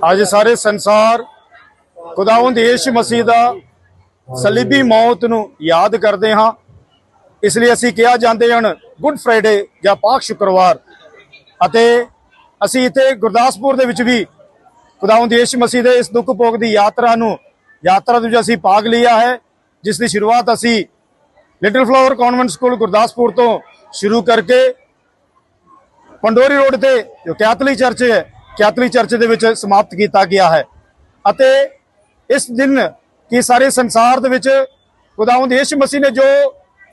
ਅੱਜ ਸਾਰੇ ਸੰਸਾਰ ਖੁਦਾਵੰਦ ਯਿਸੂ ਮਸੀਹ ਦਾ ਸਲੀਬੀ ਮੌਤ ਨੂੰ ਯਾਦ ਕਰਦੇ ਹਾਂ। ਇਸ ਲਈ ਅਸੀਂ ਕਿਹਾ ਜਾਂਦੇ ਹਨ, ਗੁੱਡ ਫਰਾਈਡੇ ਜਾਂ ਪਾਕ ਸ਼ੁੱਕਰਵਾਰ। ਅਤੇ ਅਸੀਂ ਇੱਥੇ ਗੁਰਦਾਸਪੁਰ ਦੇ ਵਿੱਚ ਵੀ ਖੁਦਾਵੰਦ ਯਿਸੂ ਮਸੀਹ ਦੇ ਇਸ ਦੁੱਖ ਭੋਗ ਦੀ ਯਾਤਰਾ ਨੂੰ, ਯਾਤਰਾ ਦੇ ਅਸੀਂ ਭਾਗ ਲਿਆ ਹੈ, ਜਿਸ ਦੀ ਸ਼ੁਰੂਆਤ ਅਸੀਂ little flower convent school Gurdaspur ਤੋਂ ਸ਼ੁਰੂ ਕਰਕੇ ਪੰਡੋਰੀ ਰੋਡ ਤੇ, ਜੋ ਕੈਥੋਲਿਕ ਚਰਚ ਹੈ ਕੈਥੋਲਿਕ ਚਰਚ ਦੇ ਵਿੱਚ ਸਮਾਪਤ ਕੀਤਾ ਗਿਆ ਹੈ। ਅਤੇ ਇਸ ਦਿਨ ਕਿ ਸਾਰੇ ਸੰਸਾਰ ਦੇ ਵਿੱਚ ਖੁਦਾਵੰਦ ਯਿਸੂ ਮਸੀਹ ਨੇ ਜੋ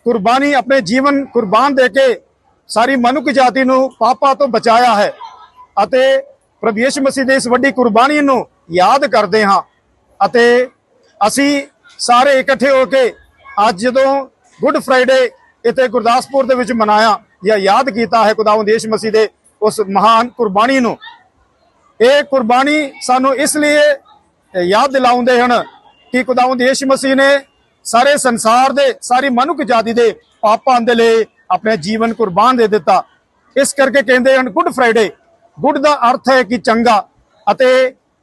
ਕੁਰਬਾਨੀ ਆਪਣੇ ਜੀਵਨ ਕੁਰਬਾਨ ਦੇ ਕੇ ਸਾਰੀ ਮਨੁੱਖ ਜਾਤੀ ਨੂੰ ਪਾਪਾਂ ਤੋਂ ਬਚਾਇਆ ਹੈ ਅਤੇ ਪ੍ਰਭੂ ਯਿਸੂ ਮਸੀਹ ਦੇ ਇਸ ਵੱਡੀ ਕੁਰਬਾਨੀ ਨੂੰ ਯਾਦ ਕਰਦੇ ਹਾਂ ਅਤੇ ਅਸੀਂ ਸਾਰੇ ਇਕੱਠੇ ਹੋ ਕੇ ਅੱਜ ਜਦੋਂ ਗੁੱਡ ਫਰਾਈਡੇ ਇੱਥੇ ਗੁਰਦਾਸਪੁਰ ਦੇ ਵਿੱਚ ਮਨਾਇਆ ਜਾਂ ਯਾਦ ਕੀਤਾ ਹੈ ਖੁਦਾਵੰਦ ਯਿਸੂ ਮਸੀਹ ਦੇ ਉਸ ਮਹਾਨ ਕੁਰਬਾਨੀ ਨੂੰ ਇਹ ਕੁਰਬਾਨੀ ਸਾਨੂੰ ਇਸ ਲਈ ਯਾਦ ਦਿਲਾਉਂਦੇ ਹਨ ਕਿ ਖੁਦਾਵੰਦ ਯਿਸੂ ਮਸੀਹ ਨੇ ਸਾਰੇ ਸੰਸਾਰ ਦੇ, ਸਾਰੀ ਮਨੁੱਖ ਜਾਤੀ ਦੇ ਪਾਪਾਂ ਦੇ ਲਈ ਆਪਣੇ ਜੀਵਨ ਕੁਰਬਾਨ ਦੇ ਦਿੱਤਾ। ਇਸ ਕਰਕੇ ਕਹਿੰਦੇ ਹਨ ਗੁੱਡ ਫਰਾਈਡੇ ਗੁੱਡ ਦਾ ਅਰਥ ਹੈ ਕਿ ਚੰਗਾ ਅਤੇ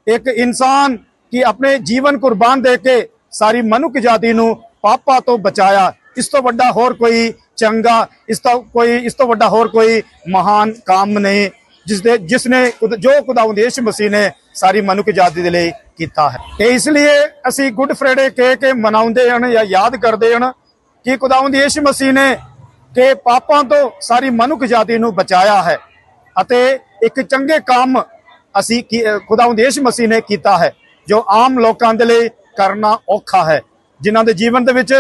ਇੱਕ ਇਨਸਾਨ ਕਿ ਆਪਣੇ ਜੀਵਨ ਕੁਰਬਾਨ ਦੇ ਕੇ ਸਾਰੀ ਮਨੁੱਖ ਜਾਤੀ ਨੂੰ ਪਾਪਾਂ ਤੋਂ ਬਚਾਇਆ। ਇਸ ਤੋਂ ਵੱਡਾ ਹੋਰ ਕੋਈ ਚੰਗਾ, ਇਸ ਤੋਂ ਕੋਈ, ਇਸ ਤੋਂ ਵੱਡਾ ਹੋਰ ਕੋਈ ਮਹਾਨ ਕੰਮ ਨਹੀਂ। ਜਿਸ ਦੇ ਜਿਸ ਨੇ ਖੁਦ- ਜੋ ਖੁਦਾਵੰਦ ਯਿਸੂ ਮਸੀਹ ਨੇ ਸਾਰੀ ਮਨੁੱਖ ਜਾਤੀ ਦੇ ਲਈ ਕੀਤਾ ਹੈ ਤੇ ਇਸ ਲਈ ਅਸੀਂ ਗੁੱਡ ਫਰਾਈਡੇ ਕਹਿ ਕੇ ਮਨਾਉਂਦੇ ਹਨ ਜਾਂ ਯਾਦ ਕਰਦੇ ਹਨ ਕਿ ਖੁਦਾਵੰਦ ਯਿਸੂ ਮਸੀਹ ਨੇ ਕਿ ਪਾਪਾਂ ਤੋਂ ਸਾਰੀ ਮਨੁੱਖ ਜਾਤੀ ਨੂੰ ਬਚਾਇਆ ਹੈ ਅਤੇ ਇੱਕ ਚੰਗੇ ਕੰਮ ਅਸੀਂ ਕੀ- ਅਹ ਖੁਦਾਵੰਦ ਯਿਸੂ ਮਸੀਹ ਨੇ ਕੀਤਾ ਹੈ ਜੋ ਆਮ ਲੋਕਾਂ ਦੇ ਲਈ ਕਰਨਾ ਔਖਾ ਹੈ ਜਿਨ੍ਹਾਂ ਦੇ ਜੀਵਨ ਦੇ ਵਿੱਚ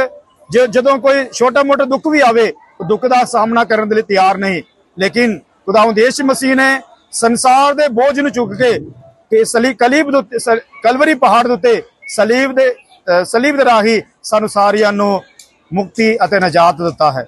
ਜਦੋਂ ਕੋਈ ਛੋਟਾ ਮੋਟਾ ਦੁੱਖ ਵੀ ਆਵੇ ਉਹ ਦੁੱਖ ਦਾ ਸਾਹਮਣਾ ਕਰਨ ਦੇ ਲਈ ਤਿਆਰ ਨਹੀਂ ਲੇਕਿਨ ਖੁਦਾਵੰਦ ਯਿਸੂ ਮਸੀਹ ਨੇ ਸੰਸਾਰ ਦੇ ਬੋਝ ਨੂੰ ਚੁੱਕ ਕੇ ਕਿ ਸਲੀ ਕਲੀਬ ਦੇ ਉੱਤੇ ਸ- ਕਲਵਰੀ ਪਹਾੜ ਦੇ ਉੱਤੇ ਸਲੀਬ ਦੇ ਸਲੀਬ ਦੇ ਰਾਹੀ ਸਾਨੂੰ ਸਾਰਿਆਂ ਨੂੰ ਮੁਕਤੀ ਅਤੇ ਨਜਾਤ ਦਿੱਤਾ ਹੈ।